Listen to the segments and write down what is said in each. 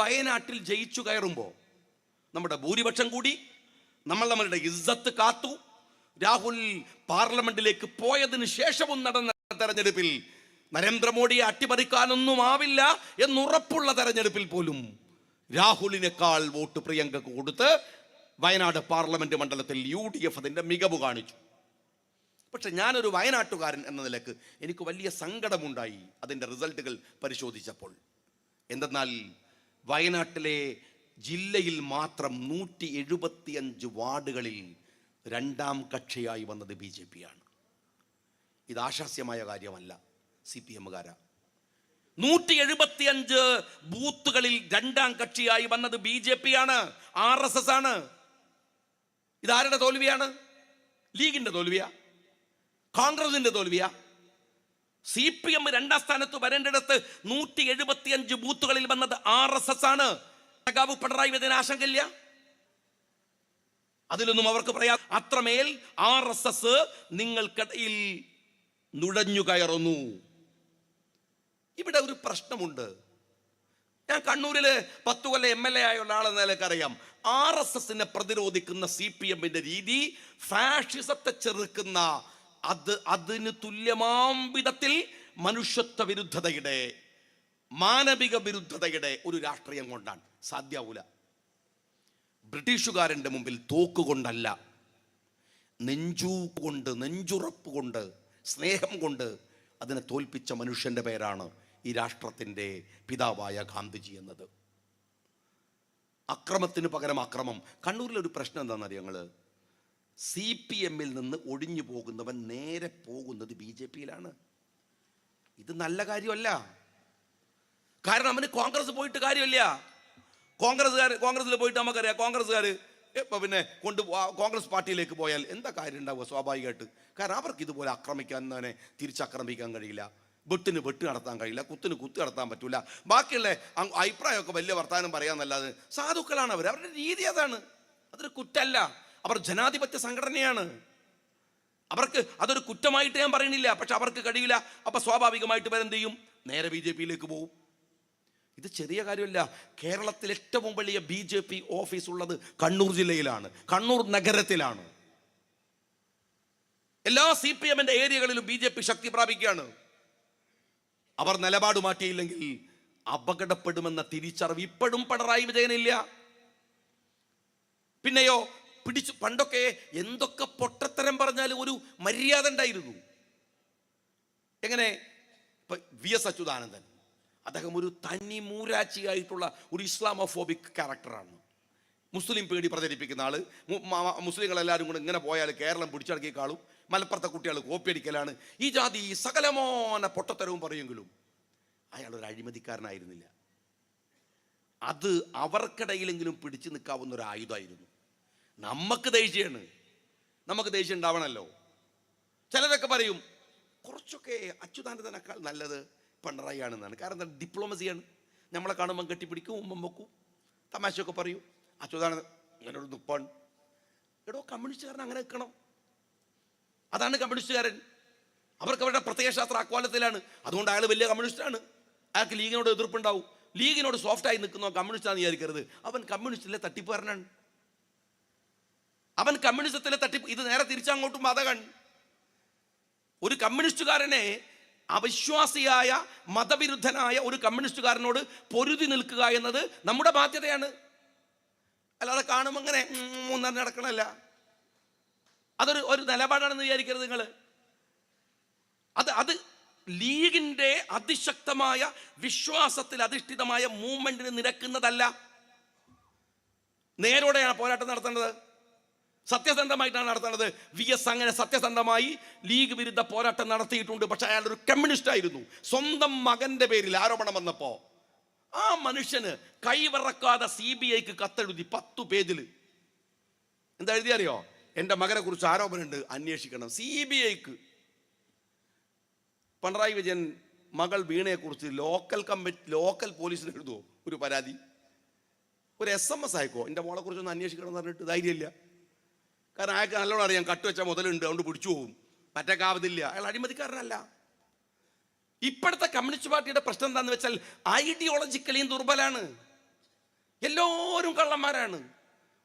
വയനാട്ടിൽ ജയിച്ചു കയറുമ്പോൾ നമ്മുടെ ഭൂരിപക്ഷം കൂടി നമ്മൾ നമ്മളുടെ ഇസ്സത്ത് കാത്തു. രാഹുൽ പാർലമെന്റിലേക്ക് പോയതിനു ശേഷവും നടന്ന തെരഞ്ഞെടുപ്പിൽ നരേന്ദ്രമോദിയെ അട്ടിമറിക്കാനൊന്നും ആവില്ല എന്നുറപ്പുള്ള തെരഞ്ഞെടുപ്പിൽ പോലും രാഹുലിനേക്കാൾ വോട്ട് പ്രിയങ്കക്ക് കൊടുത്ത് വയനാട് പാർലമെന്റ് മണ്ഡലത്തിൽ യു ഡി എഫ് അതിന്റെ മികവ് കാണിച്ചു. പക്ഷെ ഞാനൊരു വയനാട്ടുകാരൻ എന്ന നിലയ്ക്ക് എനിക്ക് വലിയ സങ്കടമുണ്ടായി അതിന്റെ റിസൾട്ടുകൾ പരിശോധിച്ചപ്പോൾ. എന്തെന്നാൽ വയനാട്ടിലെ ജില്ലയിൽ മാത്രം നൂറ്റി എഴുപത്തിയഞ്ച് വാർഡുകളിൽ രണ്ടാം കക്ഷിയായി വന്നത് ബി ജെ പിയാണ്. ഇത് ആശാസ്യമായ കാര്യമല്ല സി പി എമ്മുകാരാ. നൂറ്റി എഴുപത്തിയഞ്ച് ബൂത്തുകളിൽ രണ്ടാം കക്ഷിയായി വന്നത് ബി ജെ പി ആണ് ആർ എസ് എസ് ആണ്. ഇതാരുടെ തോൽവിയാണ്? ലീഗിന്റെ തോൽവിയാ? കോൺഗ്രസിന്റെ തോൽവിയാ? സി പി എം രണ്ടാം സ്ഥാനത്ത് വരേണ്ടിടത്ത് നൂറ്റി എഴുപത്തി അഞ്ച് ബൂത്തുകളിൽ വന്നത് ആർ എസ് എസ് ആണ്. പിണറായി വിജയന് ആശങ്കയില്ല. അതിലൊന്നും അവർക്ക് പറയാം അത്രമേൽ ആർ എസ് എസ് നിങ്ങൾക്കിടയിൽ നുഴഞ്ഞു കയറുന്നു. ഇവിടെ ഒരു പ്രശ്നമുണ്ട്. ഞാൻ കണ്ണൂരിൽ പത്ത് കൊല്ലം എം എൽ എ ആയുള്ള ആളെന്ന നിലയ്ക്ക് അറിയാം ആർ എസ് എസിനെ പ്രതിരോധിക്കുന്ന സി പി എമ്മിന്റെ രീതി ഫാഷിസത്തെ ചെറുക്കുന്ന അത് അതിന് തുല്യമാം വിധത്തിൽ മനുഷ്യത്വ വിരുദ്ധതയുടെ മാനവിക വിരുദ്ധതയുടെ ഒരു രാഷ്ട്രീയം കൊണ്ടാണ്. സാധ്യാവൂല. ബ്രിട്ടീഷുകാരന്റെ മുമ്പിൽ തോക്കുകൊണ്ടല്ല നെഞ്ചു കൊണ്ട് നെഞ്ചുറപ്പ് കൊണ്ട് സ്നേഹം കൊണ്ട് അതിനെ തോൽപ്പിച്ച മനുഷ്യന്റെ പേരാണ് ഈ രാഷ്ട്രത്തിന്റെ പിതാവായ ഗാന്ധിജി എന്നത്. അക്രമത്തിന് പകരം അക്രമം. കണ്ണൂരിലൊരു പ്രശ്നം എന്താണെന്നറിയാം ഞങ്ങൾ സി പി എമ്മിൽ നിന്ന് ഒഴിഞ്ഞു പോകുന്നവൻ നേരെ പോകുന്നത് ബി ജെ പിയിലാണ്. ഇത് നല്ല കാര്യമല്ല. കാരണം അവന് കോൺഗ്രസ് പോയിട്ട് കാര്യമില്ല. കോൺഗ്രസ്സുകാർ കോൺഗ്രസ്സിൽ പോയിട്ട് നമുക്കറിയാം കോൺഗ്രസ്സുകാർ ഇപ്പൊ പിന്നെ കൊണ്ട് കോൺഗ്രസ് പാർട്ടിയിലേക്ക് പോയാൽ എന്താ കാര്യം ഉണ്ടാവുക സ്വാഭാവികമായിട്ട്? കാരണം അവർക്ക് ഇതുപോലെ ആക്രമിക്കാൻ തന്നെ തിരിച്ചാക്രമിക്കാൻ കഴിയില്ല. വെട്ടിന് വെട്ട് നടത്താൻ കഴിയില്ല കുത്തിന് കുത്ത് നടത്താൻ പറ്റൂല. ബാക്കിയുള്ള അഭിപ്രായമൊക്കെ വലിയ വർത്തമാനം പറയാന്നല്ലാതെ സാധുക്കളാണ് അവർ അവരുടെ രീതി അതാണ്. അതൊരു കുറ്റല്ല. അവർ ജനാധിപത്യ സംഘടനയാണ്. അവർക്ക് അതൊരു കുറ്റമായിട്ട് ഞാൻ പറയണില്ല പക്ഷെ അവർക്ക് കഴിയില്ല. അപ്പൊ സ്വാഭാവികമായിട്ട് ഇവരെന്ത് ചെയ്യും? നേരെ ബി ജെ പിയിലേക്ക് പോകും ഇത് ചെറിയ കാര്യമല്ല. കേരളത്തിൽ ഏറ്റവും വലിയ ബി ജെ പി ഓഫീസ് ഉള്ളത് കണ്ണൂർ ജില്ലയിലാണ് കണ്ണൂർ നഗരത്തിലാണ്. എല്ലാ സി പി എമ്മിന്റെ ഏരിയകളിലും ബി ജെ പി ശക്തി പ്രാപിക്കുകയാണ്. അവർ നിലപാട് മാറ്റിയില്ലെങ്കിൽ അപകടപ്പെടുമെന്ന തിരിച്ചറിവ് ഇപ്പോഴും പിണറായി വിജയനില്ല. പിന്നെയോ പിടിച്ചു പണ്ടൊക്കെ എന്തൊക്കെ പൊട്ടത്തരം പറഞ്ഞാലും ഒരു മര്യാദ ഉണ്ടായിരുന്നു. എങ്ങനെ? ഇപ്പൊ വി എസ് അച്യുതാനന്ദൻ. അദ്ദേഹം ഒരു തനി മൂരാച്ചിയായിട്ടുള്ള ഒരു ഇസ്ലാമോഫോബിക് ക്യാരക്ടറാണ്. മുസ്ലിം പേടി പ്രചരിപ്പിക്കുന്ന ആൾ. മുസ്ലിങ്ങളെല്ലാവരും കൂടെ ഇങ്ങനെ പോയാൽ കേരളം പിടിച്ചടക്കിക്കാളും മലപ്പുറത്തെ കുട്ടികൾ കോപ്പിയടിക്കലാണ്. ഈ ജാതി സകലമോന പൊട്ടത്തരവും പറയുമെങ്കിലും അയാൾ ഒരു അഴിമതിക്കാരനായിരുന്നില്ല. അത് അവർക്കിടയിലെങ്കിലും പിടിച്ചു നിൽക്കാവുന്ന ഒരു ആയുധമായിരുന്നു. നമുക്ക് ദേഷ്യമാണ് നമുക്ക് ദേഷ്യം ഉണ്ടാവണമല്ലോ ചിലരൊക്കെ പറയും കുറച്ചൊക്കെ അച്യുതാനന്ദനേക്കാൾ നല്ലത് പിണറായി ആണെന്നാണ് കാരണം എന്താണ്? ഡിപ്ലോമസിയാണ്. നമ്മളെ കാണുമ്പം കെട്ടിപ്പിടിക്കും ഉമ്മം വെക്കും തമാശയൊക്കെ പറയും. അച്യുതാനന്ദൻ അങ്ങനെ ഒരു ദുപ്പാണ് എടോ കമ്മ്യൂണിസ്റ്റുകാരൻ അങ്ങനെ നിൽക്കണം. അതാണ് കമ്മ്യൂണിസ്റ്റുകാരൻ. അവർക്ക് അവരുടെ പ്രത്യയശാസ്ത്ര അക്വാലത്തിലാണ് അതുകൊണ്ട് അയാൾ വലിയ കമ്മ്യൂണിസ്റ്റാണ്. അയാൾക്ക് ലീഗിനോട് എതിർപ്പുണ്ടാവും. ലീഗിനോട് സോഫ്റ്റായി നിൽക്കുന്ന കമ്മ്യൂണിസ്റ്റാണെന്ന് വിചാരിക്കരുത്. അവൻ കമ്മ്യൂണിസ്റ്റിലെ തട്ടിപ്പുകാരനാണ്. അവൻ കമ്മ്യൂണിസത്തിലെ തട്ടിപ്പ് ഇത് നേരെ തിരിച്ചങ്ങോട്ടും മതകൺ. ഒരു കമ്മ്യൂണിസ്റ്റുകാരനെ അവിശ്വാസിയായ മതവിരുദ്ധനായ ഒരു കമ്മ്യൂണിസ്റ്റുകാരനോട് പൊരുതി നിൽക്കുക എന്നത് നമ്മുടെ ബാധ്യതയാണ്. അല്ലാതെ കാണുമ്പോൾ അങ്ങനെ മൂന്നാർ നടക്കണമല്ല അതൊരു ഒരു നിലപാടാണെന്ന് വിചാരിക്കരുത് നിങ്ങൾ അത് അത് ലീഗിന്റെ അതിശക്തമായ വിശ്വാസത്തിൽ അധിഷ്ഠിതമായ മൂവ്മെന്റിന് നിരക്കുന്നതല്ല. നേരോടെയാണ് പോരാട്ടം നടത്തേണ്ടത്. സത്യസന്ധമായിട്ടാണ് നടത്തുന്നത്. വി എസ് അങ്ങനെ സത്യസന്ധമായി ലീഗ് വിരുദ്ധ പോരാട്ടം നടത്തിയിട്ടുണ്ട്. പക്ഷെ അയാൾ ഒരു കമ്മ്യൂണിസ്റ്റ് ആയിരുന്നു സ്വന്തം മകന്റെ പേരിൽ ആരോപണം വന്നപ്പോ ആ മനുഷ്യന് കൈവറക്കാതെ സി ബി ഐക്ക് കത്തെഴുതി പത്തു പേജിൽ എന്താ എഴുതിയറിയോ എന്റെ മകനെ കുറിച്ച് ആരോപണമുണ്ട്. അന്വേഷിക്കണം. സി ബി ഐക്ക്. പിണറായി വിജയൻ മകൾ വീണയെക്കുറിച്ച് ലോക്കൽ കമ്മിറ്റി ലോക്കൽ പോലീസിന് എഴുതുമോ ഒരു പരാതി. ഒരു എസ് എം എസ് അയക്കോ എന്റെ മോളെ കുറിച്ചൊന്ന് അന്വേഷിക്കണം എന്ന് പറഞ്ഞിട്ട് ധൈര്യമില്ല. കാരണം അയാൾക്ക് നല്ലോണം അറിയാം. കട്ടുവെച്ച മുതലുണ്ട്. അതുകൊണ്ട് പിടിച്ചു പോകും. പറ്റക്കാവതില്ല അയാൾ അഴിമതിക്കാരനല്ല. ഇപ്പോഴത്തെ കമ്മ്യൂണിസ്റ്റ് പാർട്ടിയുടെ പ്രശ്നം എന്താണെന്ന് വെച്ചാൽ ഐഡിയോളജിക്കലിയും ദുർബലാണ്. എല്ലാവരും കള്ളന്മാരാണ്.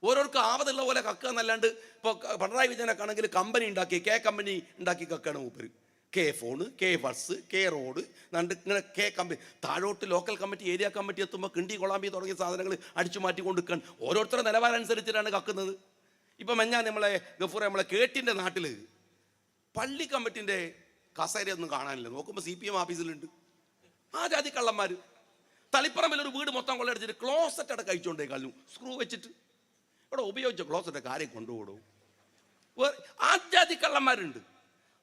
ഓരോർക്ക് ആവതുള്ള പോലെ കക്കുക എന്നല്ലാണ്ട് ഇപ്പോൾ പിണറായി വിജയനൊക്കെ കമ്പനി ഉണ്ടാക്കി കെ കമ്പനി ഉണ്ടാക്കി കക്കാണ് മൂപ്പര്. K phone K bus K road നണ്ട് ഇങ്ങനെ കെ കമ്പനി. താഴോട്ട് ലോക്കൽ കമ്മിറ്റി ഏരിയ കമ്മിറ്റി എത്തുമ്പോൾ കിണ്ടി കൊളാമ്പി തുടങ്ങിയ സാധനങ്ങൾ അടിച്ചു മാറ്റി കൊടുക്കാൻ ഓരോരുത്തരുടെ നിലവാരം അനുസരിച്ചിട്ടാണ് കക്കുന്നത്. ഇപ്പം എന്നാ നമ്മളെ ഗഫൂർ നമ്മളെ കേട്ടിന്റെ നാട്ടിൽ പള്ളി കമ്മിറ്റിന്റെ കസേരയൊന്നും കാണാനില്ല. നോക്കുമ്പോൾ സി പി എം ഓഫീസിലുണ്ട് ആ ജാതി കള്ളന്മാർ തളിപ്പറമ്പിൽ ഒരു വീട് മൊത്തം കൊള്ളടിച്ചിട്ട് ക്ലോസറ്റ് അടക്കം അയച്ചുകൊണ്ടേ കളഞ്ഞു സ്ക്രൂ വെച്ചിട്ട്. ഇവിടെ ഉപയോഗിച്ച ക്ലോസറ്റ് കാര്യം കൊണ്ടുപോടും? ആ ജാതി കള്ളന്മാരുണ്ട്.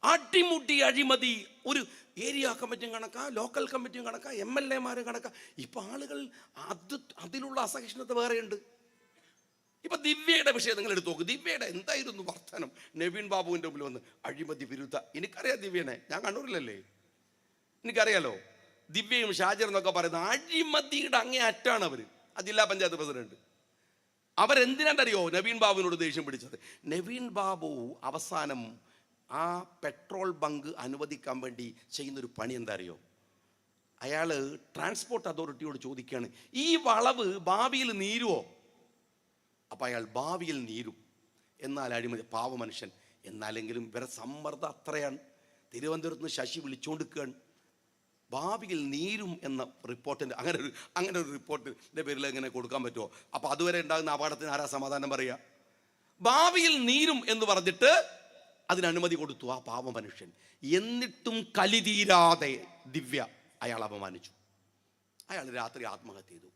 അടിമുട്ടി അഴിമതി ഒരു ഏരിയ കമ്മിറ്റിയും കണക്കാ ലോക്കൽ കമ്മിറ്റിയും കണക്കാ എം എൽ എമാരും കണക്കാ. ഇപ്പൊ ആളുകൾ അത് അതിലുള്ള അസഹിഷ്ണുത വേറെയുണ്ട്. ഇപ്പൊ ദിവ്യയുടെ വിഷയം നിങ്ങൾ എടുത്തു നോക്ക്. ദിവ്യയുടെ എന്തായിരുന്നു വർത്തനം നവീൻ ബാബുവിന്റെ മുമ്പിൽ വന്ന് അഴിമതി വിരുദ്ധ. എനിക്കറിയാം ദിവ്യനെ. ഞാൻ കണ്ണൂരിലല്ലേ? എനിക്കറിയാലോ? ദിവ്യയും ഷാജറും എന്നൊക്കെ പറയുന്നത് അഴിമതിയുടെ അങ്ങേ അറ്റാണ് അവർ. ആ ജില്ലാ പഞ്ചായത്ത് പ്രസിഡന്റ്. അവരെന്തിനാണ്ടറിയോ നവീൻ ബാബുവിനോട് ദേഷ്യം പിടിച്ചത്. നവീൻ ബാബു അവസാനം ആ പെട്രോൾ ബങ്ക് അനുവദിക്കാൻ വേണ്ടി ചെയ്യുന്നൊരു പണി എന്താ അറിയോ അയാൾ ട്രാൻസ്പോർട്ട് അതോറിറ്റിയോട് ചോദിക്കുകയാണ്. ഈ വളവ് ഭാവിയിൽ നീരുവോ? അപ്പം അയാൾ ഭാവിയിൽ നീരും. എന്നാൽ അഴിമതി പാവ മനുഷ്യൻ എന്നാലെങ്കിലും ഇവരെ സമ്മർദ്ദം അത്രയാണ്. തിരുവനന്തപുരത്ത് നിന്ന് ശശി വിളിച്ചുകൊണ്ടിരിക്കുകയാണ് ഭാവിയിൽ നീരും എന്ന റിപ്പോർട്ടിന്റെ അങ്ങനെ ഒരു അങ്ങനെ ഒരു റിപ്പോർട്ടിന്റെ പേരിൽ എങ്ങനെ കൊടുക്കാൻ പറ്റുമോ? അപ്പോൾ അതുവരെ ഉണ്ടാകുന്ന അപകടത്തിന് ആരാ സമാധാനം പറയുക? ഭാവിയിൽ നീരും എന്ന് പറഞ്ഞിട്ട് അതിന് അനുമതി കൊടുത്തു ആ പാവ മനുഷ്യൻ എന്നിട്ടും കലിതീരാതെ ദിവ്യ അയാൾ അപമാനിച്ചു. അയാൾ രാത്രി ആത്മഹത്യ ചെയ്തു.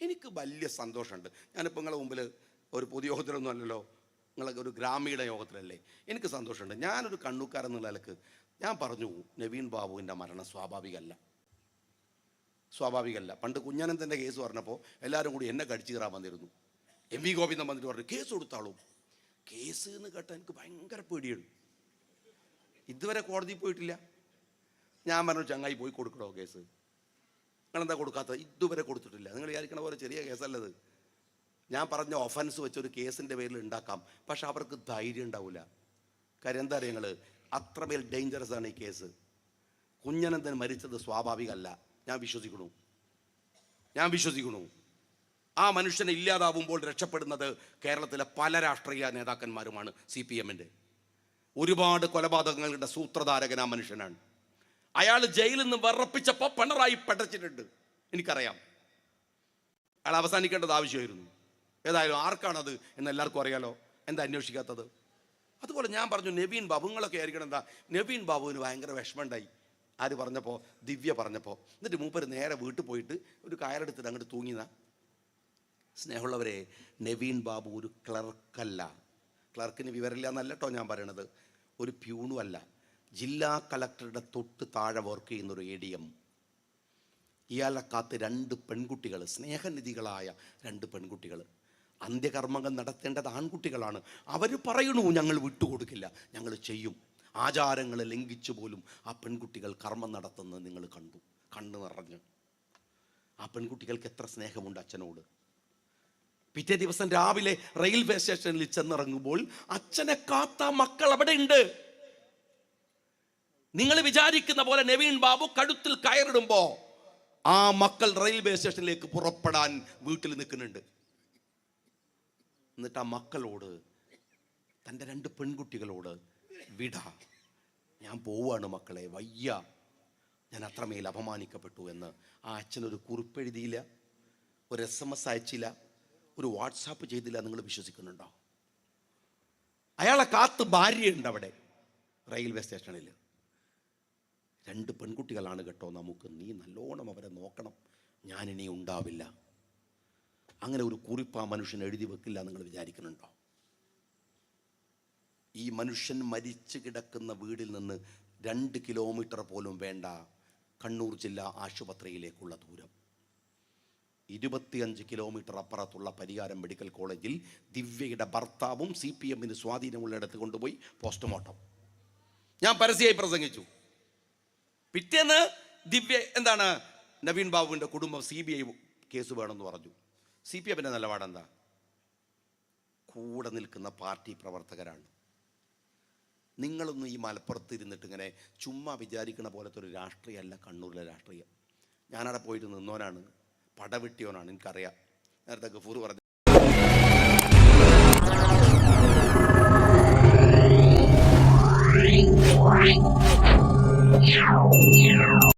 എനിക്ക് വലിയ സന്തോഷമുണ്ട്. ഞാനിപ്പോൾ നിങ്ങളുടെ മുമ്പിൽ ഒരു പൊതുയോഗത്തിലൊന്നും അല്ലല്ലോ. നിങ്ങളൊക്കെ ഒരു ഗ്രാമീണ യോഗത്തിലല്ലേ. എനിക്ക് സന്തോഷമുണ്ട്. ഞാനൊരു കണ്ണൂക്കാരൻ എന്നുള്ള നിലയ്ക്ക് ഞാൻ പറഞ്ഞു നവീൻ ബാബുവിന്റെ മരണം സ്വാഭാവികമല്ല. സ്വാഭാവികമല്ല. പണ്ട് കുഞ്ഞനന്തന്റെ കേസ് പറഞ്ഞപ്പോൾ എല്ലാവരും കൂടി എന്നെ കടിച്ചു കയറാൻ വന്നിരുന്നു. എം വി ഗോവിന്ദൻ വന്നിട്ട് പറഞ്ഞു കേസ് കൊടുത്താളും. കേസ് എന്ന് കേട്ടാൽ എനിക്ക് ഭയങ്കര പേടിയാണ്. ഇതുവരെ കോടതി പോയിട്ടില്ല. ഞാൻ പറഞ്ഞു ചങ്ങായി പോയി കൊടുക്കണോ കേസ്? നിങ്ങളെന്താ കൊടുക്കാത്തത്? ഇതുവരെ കൊടുത്തിട്ടില്ല. നിങ്ങൾ വിചാരിക്കണ പോലെ ചെറിയ കേസല്ലത്. ഞാൻ പറഞ്ഞ ഒഫൻസ് വെച്ചൊരു കേസിന്റെ പേരിൽ ഉണ്ടാക്കാം. പക്ഷെ അവർക്ക് ധൈര്യം ഉണ്ടാവില്ല കാര്യം എന്താ അറിയങ്ങൾ അത്രമേൽ ഡേഞ്ചറസ് ആണ് ഈ കേസ് കുഞ്ഞനന്ദൻ മരിച്ചത് സ്വാഭാവികമല്ല. ഞാൻ വിശ്വസിക്കണു ഞാൻ വിശ്വസിക്കണു ആ മനുഷ്യനെ ഇല്ലാതാവുമ്പോൾ രക്ഷപ്പെടുന്നത് കേരളത്തിലെ പല രാഷ്ട്രീയ നേതാക്കന്മാരുമാണ് സി പി എമ്മിന്റെ ഒരുപാട് കൊലപാതകങ്ങളുടെ സൂത്രധാരകൻ ആ മനുഷ്യനാണ്. അയാൾ ജയിലിൽ നിന്ന് വിറപ്പിച്ചപ്പോൾ പിണറായി പടച്ചിട്ടുണ്ട്. എനിക്കറിയാം. അയാൾ അവസാനിക്കേണ്ടത് ആവശ്യമായിരുന്നു. ഏതായാലും ആർക്കാണത് എന്ന് എല്ലാവർക്കും അറിയാലോ? എന്താ അന്വേഷിക്കാത്തത്? അതുപോലെ ഞാൻ പറഞ്ഞു നവീൻ ബാബു നിങ്ങളൊക്കെ ആയിരിക്കണം എന്താ? നവീൻ ബാബുവിന് ഭയങ്കര വിഷമമുണ്ടായി. ആര് പറഞ്ഞപ്പോൾ ദിവ്യ പറഞ്ഞപ്പോൾ എന്നിട്ട് മൂപ്പർ നേരെ വീട്ടിൽ പോയിട്ട് ഒരു കയറെടുത്തിട്ട് അങ്ങോട്ട് തൂങ്ങിന സ്നേഹമുള്ളവരെ നവീൻ ബാബു ഒരു ക്ലർക്കല്ല. ക്ലർക്കിന് വിവരമില്ല എന്നല്ല കേട്ടോ ഞാൻ പറയണത്. ഒരു പ്യൂണും അല്ല. ജില്ലാ കളക്ടറുടെ തൊട്ട് താഴെ വർക്ക് ചെയ്യുന്ന ഒരു എ ഡി എം ഇയാളെ കാത്ത് രണ്ട് പെൺകുട്ടികൾ സ്നേഹനിധികളായ രണ്ട് പെൺകുട്ടികൾ അന്ത്യകർമ്മങ്ങൾ നടത്തേണ്ടത് ആൺകുട്ടികളാണ്. അവർ പറയണു ഞങ്ങൾ വിട്ടുകൊടുക്കില്ല. ഞങ്ങൾ ചെയ്യും. ആചാരങ്ങൾ ലംഘിച്ചു പോലും ആ പെൺകുട്ടികൾ കർമ്മം നടത്തുന്നത് നിങ്ങൾ കണ്ടു. കണ്ണു നിറഞ്ഞ്. ആ പെൺകുട്ടികൾക്ക് എത്ര സ്നേഹമുണ്ട് അച്ഛനോട്. പിറ്റേ ദിവസം രാവിലെ റെയിൽവേ സ്റ്റേഷനിൽ ചെന്നിറങ്ങുമ്പോൾ അച്ഛനെ കാത്ത മക്കൾ അവിടെ ഉണ്ട്. നിങ്ങൾ വിചാരിക്കുന്ന പോലെ നവീൻ ബാബു കഴുത്തിൽ കയറിടുമ്പോ ആ മക്കൾ റെയിൽവേ സ്റ്റേഷനിലേക്ക് പുറപ്പെടാൻ വീട്ടിൽ നിൽക്കുന്നുണ്ട്. എന്നിട്ട് ആ മക്കളോട് തന്റെ രണ്ട് പെൺകുട്ടികളോട് വിട ഞാൻ പോവാണ് മക്കളെ വയ്യ. ഞാൻ അത്രമേൽ അപമാനിക്കപ്പെട്ടു എന്ന്. ആ അച്ഛനൊരു കുറിപ്പെഴുതിയില്ല ഒരു എസ് എം എസ് അയച്ചില്ല ഒരു വാട്സാപ്പ് ചെയ്തില്ല നിങ്ങൾ വിശ്വസിക്കുന്നുണ്ടോ? അയാളെ കാത്ത് ഭാര്യയുണ്ട് അവിടെ റെയിൽവേ സ്റ്റേഷനിൽ. രണ്ട് പെൺകുട്ടികളാണ് കേട്ടോ നമുക്ക് നീ നല്ലോണം അവരെ നോക്കണം ഞാനിനി ഉണ്ടാവില്ല. അങ്ങനെ ഒരു കുറിപ്പ് ആ മനുഷ്യൻ എഴുതി വെക്കില്ല നിങ്ങൾ വിചാരിക്കുന്നുണ്ടോ? ഈ മനുഷ്യൻ മരിച്ചു കിടക്കുന്ന വീടിൽ നിന്ന് രണ്ട് കിലോമീറ്റർ പോലും വേണ്ട കണ്ണൂർ ജില്ലാ ആശുപത്രിയിലേക്കുള്ള ദൂരം. ഇരുപത്തിയഞ്ച് കിലോമീറ്റർ അപ്പുറത്തുള്ള പരിഹാരം മെഡിക്കൽ കോളേജിൽ ദിവ്യയുടെ ഭർത്താവും സി പി എമ്മിന് സ്വാധീനമുള്ളിടത്ത് കൊണ്ടുപോയി പോസ്റ്റ്മോർട്ടം. ഞാൻ പരസ്യമായി പ്രസംഗിച്ചു. പിറ്റേന്ന് ദിവ്യ എന്താണ്? നവീൻ ബാബുവിന്റെ കുടുംബം സി ബി ഐ കേസ് വേണമെന്ന് പറഞ്ഞു. സി പി എമ്മിന്റെ നിലപാടെന്താ? കൂടെ നിൽക്കുന്ന പാർട്ടി പ്രവർത്തകരാണ്. നിങ്ങളൊന്നും ഈ മലപ്പുറത്ത് ഇരുന്നിട്ട് ഇങ്ങനെ ചുമ്മാ വിചാരിക്കുന്ന പോലത്തെ ഒരു രാഷ്ട്രീയമല്ല കണ്ണൂരിലെ രാഷ്ട്രീയം. ഞാനവിടെ പോയിട്ട് നിന്നോനാണ് പടവെട്ടിയോനാണ് എനിക്കറിയാം. നേരത്തെ ഗഫൂർ പറഞ്ഞു Yeah.